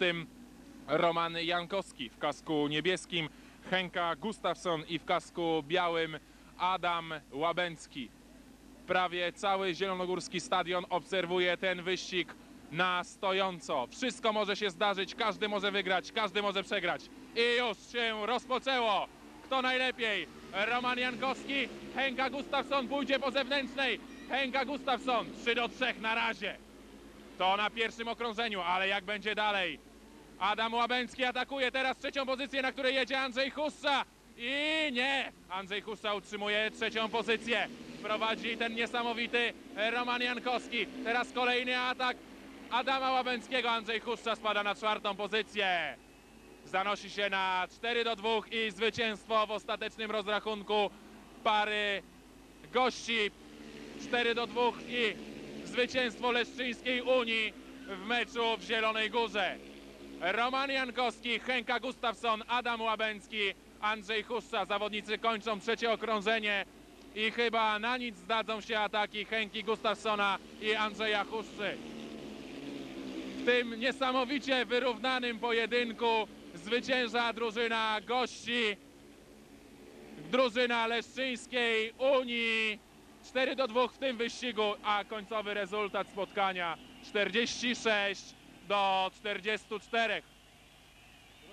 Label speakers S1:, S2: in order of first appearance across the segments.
S1: tym Roman Jankowski w kasku niebieskim, Henka Gustafsson i w kasku białym Adam Łabęcki. Prawie cały zielonogórski stadion obserwuje ten wyścig na stojąco. Wszystko może się zdarzyć, każdy może wygrać, każdy może przegrać. I już się rozpoczęło. Kto najlepiej? Roman Jankowski, Henka Gustafsson pójdzie po zewnętrznej. Henka Gustafsson 3 do 3 na razie. To na pierwszym okrążeniu, ale jak będzie dalej? Adam Łabęcki atakuje teraz trzecią pozycję, na której jedzie Andrzej Hussa. I nie! Andrzej Hussa utrzymuje trzecią pozycję. Prowadzi ten niesamowity Roman Jankowski. Teraz kolejny atak Adama Łabęckiego. Andrzej Hussa spada na czwartą pozycję. Zanosi się na 4 do 2 i zwycięstwo w ostatecznym rozrachunku pary gości 4 do 2 i zwycięstwo Leszczyńskiej Unii w meczu w Zielonej Górze. Roman Jankowski, Henka Gustafsson, Adam Łabęcki, Andrzej Hussa. Zawodnicy kończą trzecie okrążenie i chyba na nic zdadzą się ataki Henki Gustafssona i Andrzeja Hussy. W tym niesamowicie wyrównanym pojedynku zwycięża drużyna gości, drużyna Leszczyńskiej Unii. 4 do 2 w tym wyścigu, a końcowy rezultat spotkania 46 do 44.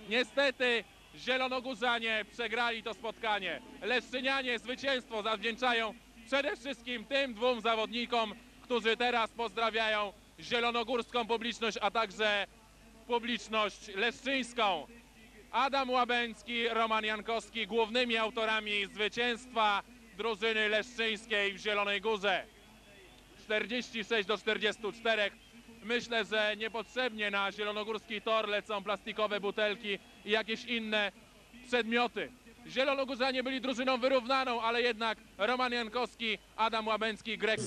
S1: Niestety Zielonogórzanie przegrali to spotkanie. Leszczynianie zwycięstwo zawdzięczają przede wszystkim tym dwóm zawodnikom, którzy teraz pozdrawiają zielonogórską publiczność, a także publiczność leszczyńską. Adam Łabęcki, Roman Jankowski głównymi autorami zwycięstwa drużyny leszczyńskiej w Zielonej Górze. 46 do 44. Myślę, że niepotrzebnie na zielonogórski tor lecą plastikowe butelki i jakieś inne przedmioty. Zielonogórzanie byli drużyną wyrównaną, ale jednak Roman Jankowski, Adam Łabęcki, Grek